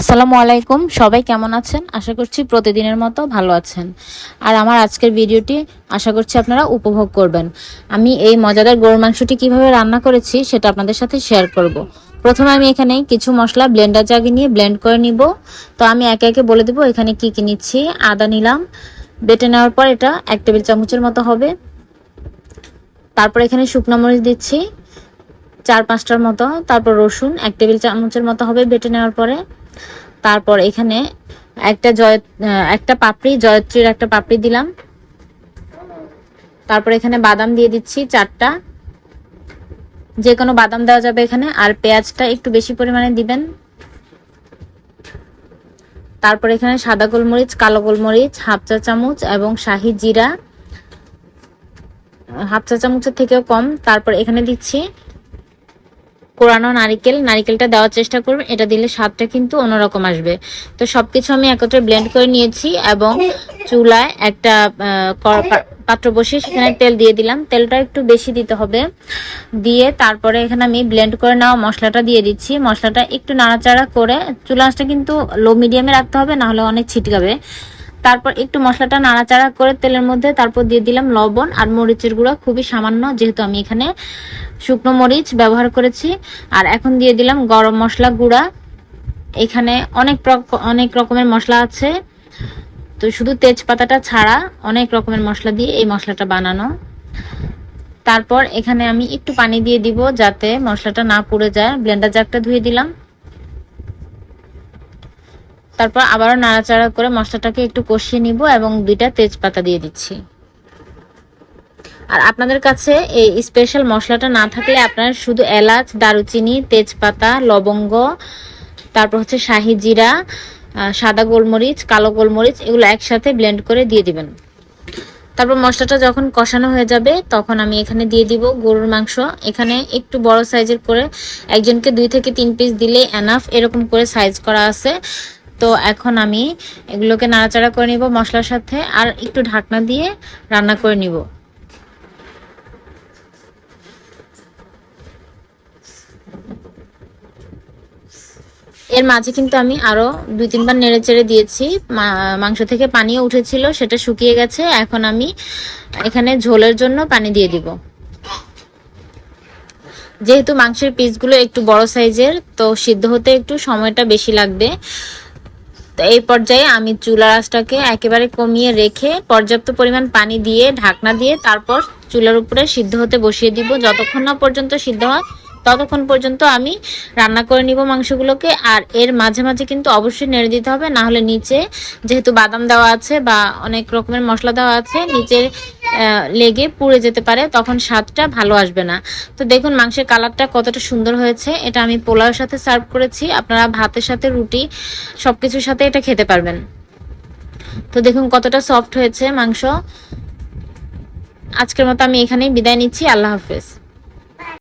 আসসালামু আলাইকুম, সবাই কেমন আছেন? আশা করছি প্রতিদিনের মতো ভালো আছেন। আর আমার আজকের ভিডিওটি আশা করছি আপনারা উপভোগ করবেন। আমি এই মজাদার গরুর মাংসটি কীভাবে রান্না করেছি সেটা আপনাদের সাথে শেয়ার করব। প্রথমে আমি এখানে কিছু মশলা ব্লেন্ডার জাগে নিয়ে ব্লেন্ড করে নিব। তো আমি একে একে বলে দেবো এখানে কি কি নিচ্ছি। আদা নিলাম, বেটে নেওয়ার পর এটা এক টেবিল চামচের মতো হবে। তারপর এখানে শুকনো মরিচ দিচ্ছি, চার পাঁচটার মতো। তারপর রসুন এক টেবিল চামচের মতো হবে বেটে নেওয়ার পরে। তারপর এখানে একটা জয় একটা পাপড়ি, জয়ত্রীর একটা পাপড়ি দিলাম। তারপর এখানে বাদাম দিয়ে দিচ্ছি চারটা। যে কোনো বাদাম দেওয়া যাবে এখানে, আর পেঁয়াজটা একটু বেশি পরিমাণে দিবেন। তারপর এখানে সাদা গোলমরিচ, কালো গোলমরিচ, হাফ চা চামচ এবং শাহি জিরা। হাফ চা চামচের থেকেও কম। তারপর এখানে দিচ্ছি কোরানো নারিকেল, নারিকেলটা দেওয়ার চেষ্টা করবেন, এটা দিলে স্বাদটা কিন্তু অন্যরকম আসবে। তো সবকিছু আমি একত্রে ব্লেন্ড করে নিয়েছি এবং চুলায় একটা পাত্র বসিয়ে সেখানে তেল দিয়ে দিলাম। তেলটা একটু বেশি দিতে হবে। দিয়ে তারপরে এখানে আমি ব্লেন্ড করে নেওয়া মশলাটা দিয়ে দিচ্ছি। মশলাটা একটু নাড়াচাড়া করে, চুলা কিন্তু লো মিডিয়ামে রাখতে হবে, নাহলে অনেক ছিটকাবে। তারপর একটু মশলাটা নাড়াচাড়া করে তেলের মধ্যে তারপর দিয়ে দিলাম লবণ আর মরিচের গুঁড়ো, খুবই সামান্য, যেহেতু আমি এখানে শুকনো মরিচ ব্যবহার করেছি। আর এখন দিয়ে দিলাম গরম মশলা গুঁড়া। এখানে অনেক অনেক রকমের মশলা আছে। তো শুধু তেজপাতাটা ছাড়া অনেক রকমের মশলা দিয়ে এই মশলাটা বানানো। তারপর এখানে আমি একটু পানি দিয়ে দিব যাতে মশলাটা না পুড়ে যায়। ব্লেন্ডার জারটা ধুয়ে দিলাম। তারপর আবারও নাড়াচাড়া করে মশলাটাকে একটু কষিয়ে নিব এবং দুইটা তেজপাতা দিয়ে দিচ্ছি। আর আপনাদের কাছে এই স্পেশাল মশলাটা না থাকলে আপনারা শুধু এলাচ, দারুচিনি, তেজপাতা, লবঙ্গ, তারপর হচ্ছে শাহি জিরা সাদা গোলমরিচ, কালো গোলমরিচ এগুলো একসাথে ব্লেন্ড করে দিয়ে দিবেন। তারপর মশলাটা যখন কষানো হয়ে যাবে, তখন আমি এখানে দিয়ে দিব গরুর মাংস। এখানে একটু বড় সাইজের করে একজনকে দুই থেকে তিন পিস দিলে এনাফ এরকম করে সাইজ করা আছে। তো এখন আমি এগুলোকে নাড়াচাড়া করে নিব মশলার সাথে আর একটু ঢাকনা দিয়ে রান্না করে নিব। এর মাঝে কিন্তু আমি আরও দুই তিনবার নেড়ে চেড়ে দিয়েছি। মাংস থেকে পানিও উঠেছিল, সেটা শুকিয়ে গেছে। এখন আমি এখানে ঝোলের জন্য পানি দিয়ে দিব। যেহেতু মাংসের পিসগুলো একটু বড় সাইজের তো সিদ্ধ হতে একটু সময়টা বেশি লাগবে। তো এই পর্যায়ে আমি চুলার আঁচটাকে একেবারে কমিয়ে রেখে পর্যাপ্ত পরিমাণ পানি দিয়ে, ঢাকনা দিয়ে তারপর চুলার উপরে সিদ্ধ হতে বসিয়ে দিব। যতক্ষণ না পর্যন্ত সিদ্ধ হয় ততক্ষণ পর্যন্ত আমি রান্না করে নিব মাংসগুলোকে, আর এর মাঝে মাঝে কিন্তু অবশ্যই নেড়ে দিতে হবে, না হলে নিচে যেহেতু বাদাম দেওয়া আছে বা অনেক রকমের মশলা দেওয়া আছে নিচে লেগে পুড়ে যেতে পারে, তখন স্বাদটা ভালো আসবে না। তো দেখুন মাংসের কালারটা কতটা সুন্দর হয়েছে, এটা আমি পোলাওর সাথে সার্ভ করেছি, আপনারা ভাতের সাথে রুটি সব কিছুর সাথে এটা খেতে পারবেন। তো দেখুন কতটা সফট হয়েছে মাংস। আজকের মতো আমি এখানেই বিদায় নিচ্ছি, আল্লাহ হাফেজ।